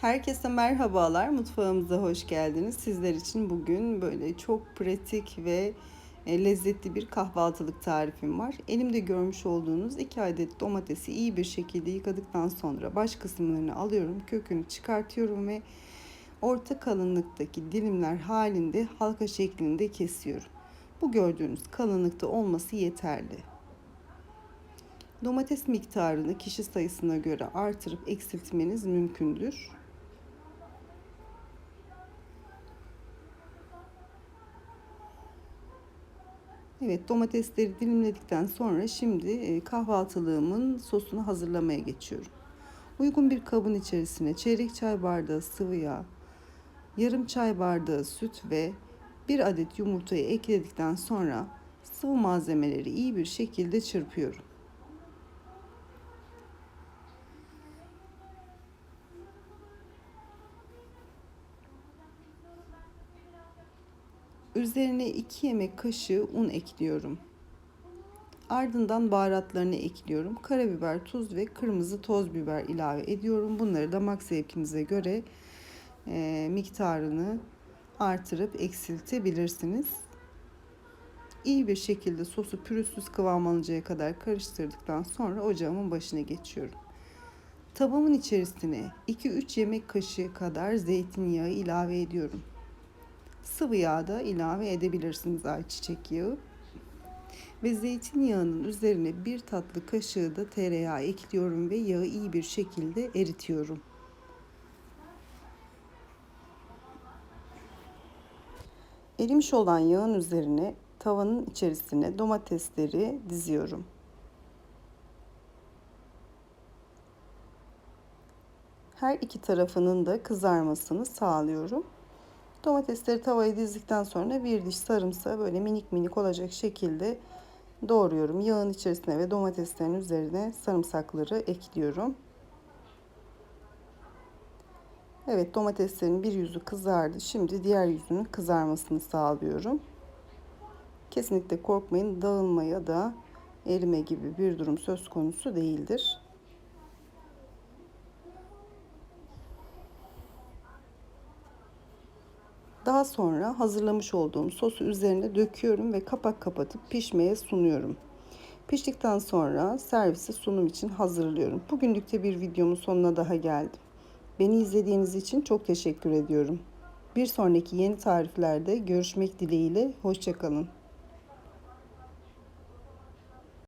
Herkese merhabalar. Mutfağımıza hoş geldiniz. Sizler için bugün böyle çok pratik ve e, lezzetli bir kahvaltılık tarifim var. Elimde görmüş olduğunuz 2 adet domatesi iyi bir şekilde yıkadıktan sonra baş kısımlarını alıyorum. Kökünü çıkartıyorum ve orta kalınlıktaki dilimler halinde halka şeklinde kesiyorum. Bu gördüğünüz kalınlıkta olması yeterli. Domates miktarını kişi sayısına göre artırıp eksiltmeniz mümkündür. Evet domatesleri dilimledikten sonra şimdi e, kahvaltılığımın sosunu hazırlamaya geçiyorum. Uygun bir kabın içerisine çeyrek çay bardağı sıvı yağ, yarım çay bardağı süt ve bir adet yumurtayı ekledikten sonra sıvı malzemeleri iyi bir şekilde çırpıyorum. Üzerine 2 yemek kaşığı un ekliyorum. Ardından baharatlarını ekliyorum. Karabiber, tuz ve kırmızı toz biber ilave ediyorum. Bunları damak zevkinize göre e, miktarını artırıp eksiltebilirsiniz. İyi bir şekilde sosu pürüzsüz kıvam alıncaya kadar karıştırdıktan sonra ocağımın başına geçiyorum. Tabamın içerisine 2-3 yemek kaşığı kadar zeytinyağı ilave ediyorum. Sıvı yağ da ilave edebilirsiniz ayçiçek yağı. Ve zeytinyağının üzerine bir tatlı kaşığı da tereyağı ekliyorum ve yağı iyi bir şekilde eritiyorum. Erimiş olan yağın üzerine tavanın içerisine domatesleri diziyorum. Her iki tarafının da kızarmasını sağlıyorum. Domatesleri tavaya dizdikten sonra bir diş sarımsağı böyle minik minik olacak şekilde doğruyorum. Yağın içerisine ve domateslerin üzerine sarımsakları ekliyorum. Evet domateslerin bir yüzü kızardı. Şimdi diğer yüzünün kızarmasını sağlıyorum. Kesinlikle korkmayın dağılma ya da erime gibi bir durum söz konusu değildir. Daha sonra hazırlamış olduğum sosu üzerine döküyorum ve kapak kapatıp pişmeye sunuyorum. Piştikten sonra servisi sunum için hazırlıyorum. Bugünlük de bir videomun sonuna daha geldim. Beni izlediğiniz için çok teşekkür ediyorum. Bir sonraki yeni tariflerde görüşmek dileğiyle, hoşçakalın.